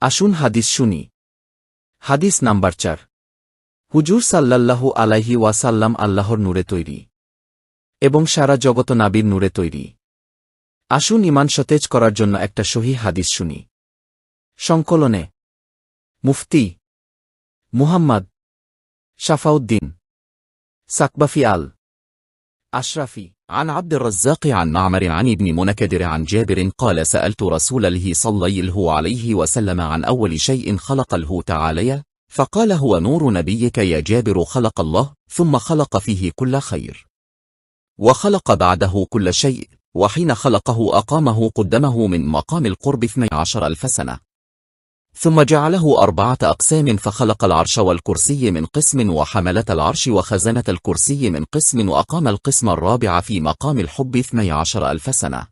আসুন হাদিস শুনি। হাদিস নাম্বার চার। হুজুর সাল্লাল্লাহু আলাইহি ওয়াসাল্লাম আল্লাহর নূরে তৈরি। এবং সারা জগত নাবির নূরে তৈরি। আসুন ইমান সতেজ করার জন্য একটা সহি হাদিস শুনি। সংকলনে, মুফতি মুহাম্মদ শাফাউদ্দিন সাকবাফি আল أشرفي. عن عبد الرزاق عن معمر عن ابن منكدر عن جابر قال سألت رسول الله صلى الله عليه وسلم عن أول شيء خلق له تعالى فقال هو نور نبيك يا جابر خلق الله ثم خلق فيه كل خير. وخلق بعده كل شيء وحين خلقه أقامه قدمه من مقام القرب 12 ألف سنة. ثم جعله أربعة أقسام فخلق العرش والكرسي من قسم وحملة العرش وخزنة الكرسي من قسم وأقام القسم الرابع في مقام الحب 12 ألف سنة.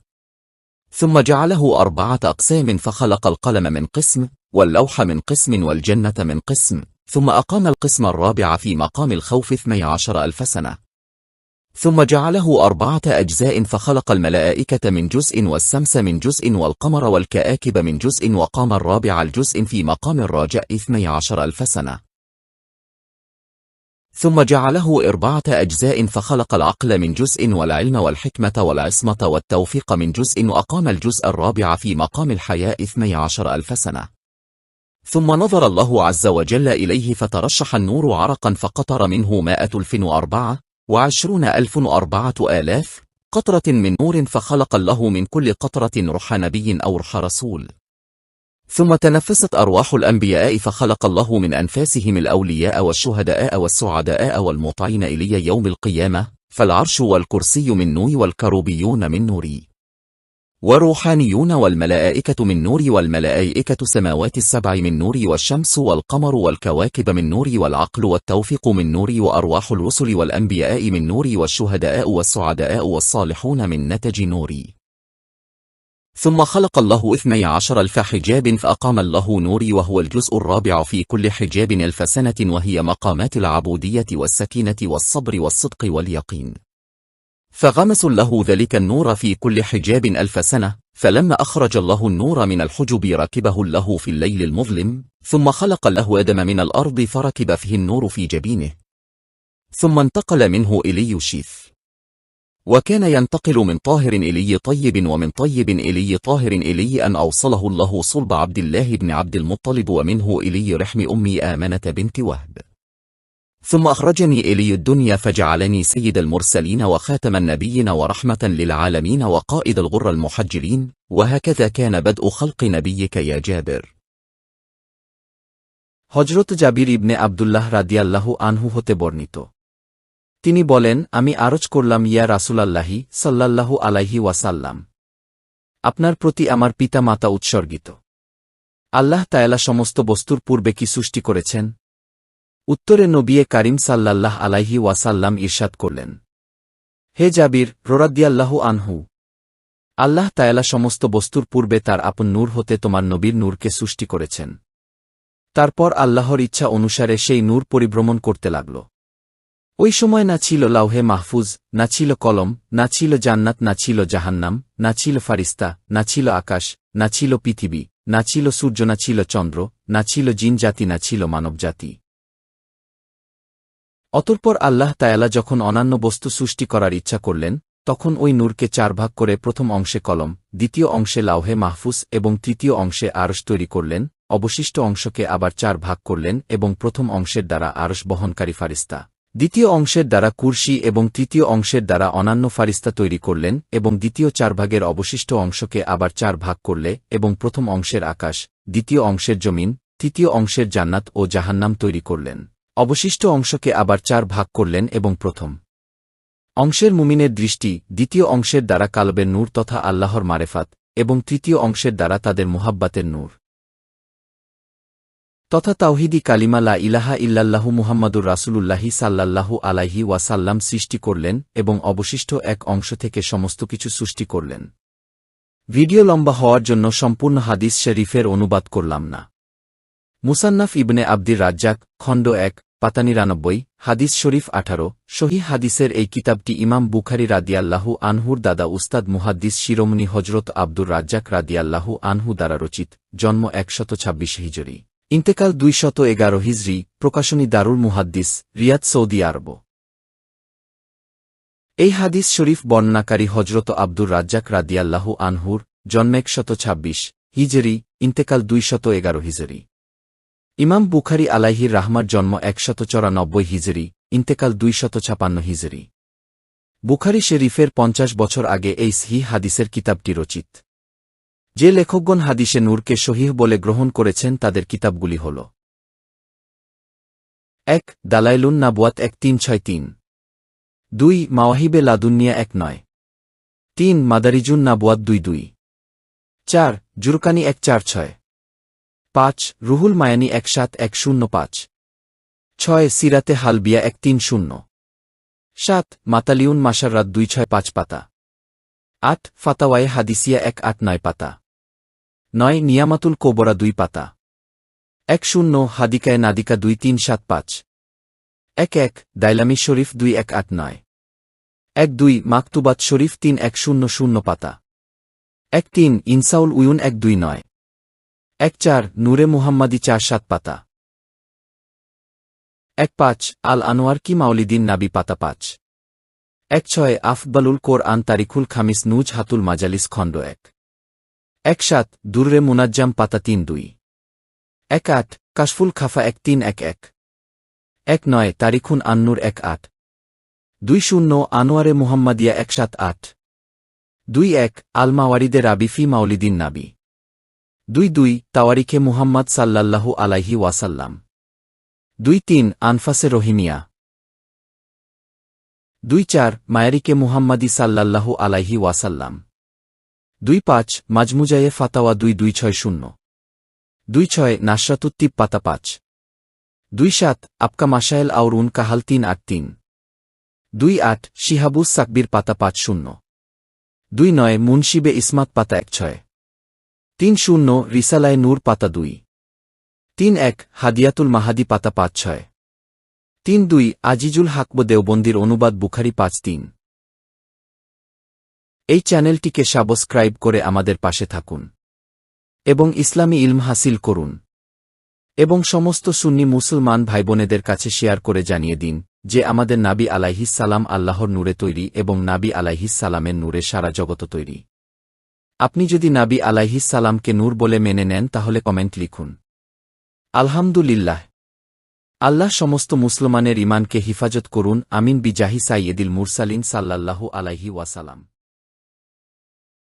ثم جعله أربعة أقسام فخلق القلم من قسم واللوح من قسم والجنة من قسم ثم أقام القسم الرابع في مقام الخوف 12 ألف سنة. ثم جعله أربعة أجزاء فخلق الملائكة من جزء والسمس من جزء والقمر والكآكب من جزء وقام الرابع الجزء في مقام الراجع 12 ألف سنة. ثم جعله أربعة أجزاء فخلق العقل من جزء والعلم والحكمة والعصمة والتوفيق من جزء وأقام الجزء الرابع في مقام الحياء 12 ألف سنة. ثم نظر الله عز وجل إليه فترشح النور عرقا فقطر منه مائة ألف وأربعة وعشرون ألف وأربعة آلاف قطرة من نور فخلق له من كل قطرة رح نبي أو رح رسول. ثم تنفست أرواح الأنبياء فخلق الله من أنفاسهم الأولياء والشهداء والسعداء والمطعين إلي يوم القيامة فالعرش والكرسي من نوي والكروبيون من نوري. وروحانيون والملائكة من نوري والملائكة سماوات السبع من نوري والشمس والقمر والكواكب من نوري والعقل والتوفيق من نوري وأرواح الرسل والأنبياء من نوري والشهداء والسعداء والصالحون من نتج نوري ثم خلق الله اثني عشر ألف حجاب فأقام الله نوري وهو الجزء الرابع في كل حجاب ألف سنة وهي مقامات العبودية والسكينة والصبر والصدق واليقين. فغمس له ذلك النور في كل حجاب ألف سنة فلما أخرج الله النور من الحجب ركبه له في الليل المظلم ثم خلق له آدم من الأرض فركب فيه النور في جبينه. ثم انتقل منه إلي شيث وكان ينتقل من طاهر إلي طيب ومن طيب إلي طاهر إلي أن أوصله الله صلب عبد الله بن عبد المطلب ومنه إلي رحم أمي آمنة بنت وهب. ثم أخرجني إلي الدنيا فجعلني سيد المرسلين وخاتم النبيين ورحمة للعالمين وقائد الغر المحجلين وهكذا كان بدء خلق نبيك يا جابر হজরত জাবির ইবনে আবদুল্লাহ রাদিয়াল্লাহু আনহু হতে বর্ণিত তিনি বলেন আমি আরজ করলাম ইয়া রাসুলাল্লাহি সাল্লাল্লাহু আলাইহি ওয়াসাল্লাম আপনার প্রতি আমার পিতা মাতা উৎসর্গিত আল্লাহ তায়ালা সমস্ত বস্তুর পূর্বে কি সৃষ্টি করেছেন উত্তরে নবিয়ে কারিম সাল্লাল্লাহ আলাইহি ওয়াসাল্লাম ইরশাদ করলেন হে জাবির রোরাদ্দিয়াল্লাহু আনহু আল্লাহ তায়ালা সমস্ত বস্তুর পূর্বে তার আপন নূর হতে তোমার নবীর নূরকে সৃষ্টি করেছেন তারপর আল্লাহর ইচ্ছা অনুসারে সেই নূর পরিভ্রমণ করতে লাগল ওই সময় না ছিল লাউহে মাহফুজ না ছিল কলম না ছিল জান্নাত না ছিল জাহান্নাম না ছিল ফারিস্তা না ছিল আকাশ না ছিল পৃথিবী না ছিল সূর্য না ছিল চন্দ্র না ছিল জিন জাতি না ছিল মানব জাতি অতঃপর আল্লাহ তায়ালা যখন অন্যান্য বস্তু সৃষ্টি করার ইচ্ছা করলেন, তখন ওই নূরকে চার ভাগ করে প্রথম অংশে কলম, দ্বিতীয় অংশে লাউহে মাহফুস এবং তৃতীয় অংশে আরশ তৈরি করলেন, অবশিষ্ট অংশকে আবার চার ভাগ করলেন এবং প্রথম অংশের দ্বারা আরশ বহনকারী ফারিস্তা, দ্বিতীয় অংশের দ্বারা কুর্সি এবং তৃতীয় অংশের দ্বারা অন্যান্য ফারিস্তা তৈরি করলেন এবং দ্বিতীয় চার ভাগের অবশিষ্ট অংশকে আবার চার ভাগ করলে এবং প্রথম অংশের আকাশ, দ্বিতীয় অংশের জমিন, তৃতীয় অংশের জান্নাত ও জাহান্নাম তৈরি করলেন। অবশিষ্ট অংশকে আবার চার ভাগ করলেন এবং প্রথম অংশের মুমিনের দৃষ্টি দ্বিতীয় অংশের দ্বারা কালবের নূর তথা আল্লাহর মারেফাত এবং তৃতীয় অংশের দ্বারা তাদের মুহাব্বাতের নূর। তথা তাওহিদি কালিমা লা ইলাহা ইল্লাল্লাহু মুহাম্মাদুর রাসূলুল্লাহি সাল্লাল্লাহু আলাইহি ওয়াসাল্লাম সৃষ্টি করলেন এবং অবশিষ্ট এক অংশ থেকে সমস্ত কিছু সৃষ্টি করলেন। ভিডিও লম্বা হওয়ার জন্য সম্পূর্ণ হাদিস শরীফের অনুবাদ করলাম না। মুসান্নাফ ইবনে আব্দির রাজ্জাক, খণ্ড এক পাতা হাদিস শরীফ আঠারো শহী হাদিসের এই কিতাবটি ইমাম বুখারি রাদিয়াল্লাহু আনহুর দাদা উস্তাদ মুহাদ্দিস শিরোমণি হজরত আব্দুর রাজ্জাক রাদিয়াল্লাহু আনহু দ্বারা রচিত, জন্ম একশত ছাব্বিশ হিজরি। ইন্তেকাল দুইশত এগারো হিজরি, প্রকাশনী দারুল মুহাদ্দিস, রিয়াদ সৌদি আরব। এই হাদিস শরীফ বর্ণনাকারী হজরত আব্দুর রাজ্জাক রাদিয়াল্লাহু আনহুর জন্ম একশত ছাব্বিশ হিজরি, ইন্তেকাল দুইশত এগারো হিজরি। ইমাম বুখারি আলাইহির রাহমার জন্ম একশত চৌরানব্বই হিজরি, ইন্তেকাল দুইশত ছাপান্ন হিজরি। বুখারি শরীফের পঞ্চাশ বছর আগে এই সহি হাদিসের কিতাবটি রচিত। যে লেখকগণ হাদিসে নূরকে সহিহ বলে গ্রহণ করেছেন, তাদের কিতাবগুলি হল এক, দালাইলুন নাবুয়াত এক তিন ছয় তিন। দুই, মাওয়াহিবে লাদুনিয়া এক নয়। তিন, মাদারিজুন নাবুয়াত দুই দুই। চার, জুরকানি এক চার ছয়। পাঁচ, রুহুল মায়ানি এক সাত এক শূন্য পাঁচ। ছয়, সিরাতে হালবিয়া এক তিন শূন্য। সাত, মাতালিউন মাসাররাত দুই ছয় পাঁচ পাতা। আট, ফাতাওয়ায়ে হাদিসিয়া এক আট নয় পাতা। নয়, নিয়ামাতুল কোবরা দুই পাতা। এক শূন্য, হাদিকায় নাদিকা দুই তিন সাত পাঁচ। এক এক, দাইলামি শরীফ দুই এক আট নয়। এক দুই, মাকতুবাত শরীফ তিন এক শূন্য শূন্য পাতা। এক তিন, ইনসাউল উয়ুন এক দুই নয়। এক চার, নূরে মুহাম্মাদি চার সাত পাতা। এক পাঁচ, আল আনোয়ার কি মাউলিদিন নাবি পাতা পাঁচ। এক ছয় আফবালুল কোর আন তারিকুল খামিস নুজ হাতুল মাজালিস খণ্ড এক। এক সাত, দুর্রে মুনাজ্জাম পাতা তিন দুই। এক আট, কাশফুল খাফা এক তিন এক এক। এক নয়, তারিখুন আন্নুর এক আট। দুই শূন্য, আনোয়ারে মুহাম্মাদিয়া এক সাত আট। দুই এক, আলমাওয়ারিদে রাবিফি মাউলিদিন নাবি। দুই দুই, তাওয়ারিখে মুহাম্মদ সাল্লাল্লাহু আলাইহি ওয়াসাল্লাম। দুই তিন, আনফাসে রহিমিয়া দুই চার মায়ারিকে মুহাম্মাদি সাল্লাল্লাহু আলাইহি ওয়াসাল্লাম। দুই পাঁচ মাজমুজায়ে ফাতাওয়া দুই দুই ছয় শূন্য। দুই ছয়, নাসরাতুত্তিব পাতা পাঁচ। দুই সাত আপকা মাসায়েল আউরুন কাহাল তিন আট তিন। দুই আট, শিহাবুস সাকবির পাতা পাঁচ শূন্য। দুই নয় মুন্সিবে ইসমাত পাতা এক ছয়। তিন শূন্য রিসালায় নূর পাতা দুই। তিন এক হাদিয়াতুল মাহাদি পাতা পাঁচ ছয়। তিন দুই আজিজুল হাকব দেওবন্দির অনুবাদ বুখারি পাঁচ তিন। এই চ্যানেলটিকে সাবস্ক্রাইব করে আমাদের পাশে থাকুন। এবং ইসলামী ইলম হাসিল করুন। এবং সমস্ত সুন্নি মুসলমান ভাইবোনেদের কাছে শেয়ার করে জানিয়ে দিন যে আমাদের নাবি আলাইহিস সালাম আল্লাহর নূরে তৈরি এবং নাবি আলাইহিস সালামের নূরে সারা জগত তৈরি। আপনি যদি নাবি সালামকে নূর বলে মেনে নেন, তাহলে কমেন্ট লিখুন। আলহামদুলিল্লাহ। আল্লাহ সমস্ত মুসলমানের ইমানকে হিফাজত করুন। আমিন বিজাহি সাইয়েদিল মুরসালিন সাল্লাল্লাহু আলাইহি ওয়াসালাম।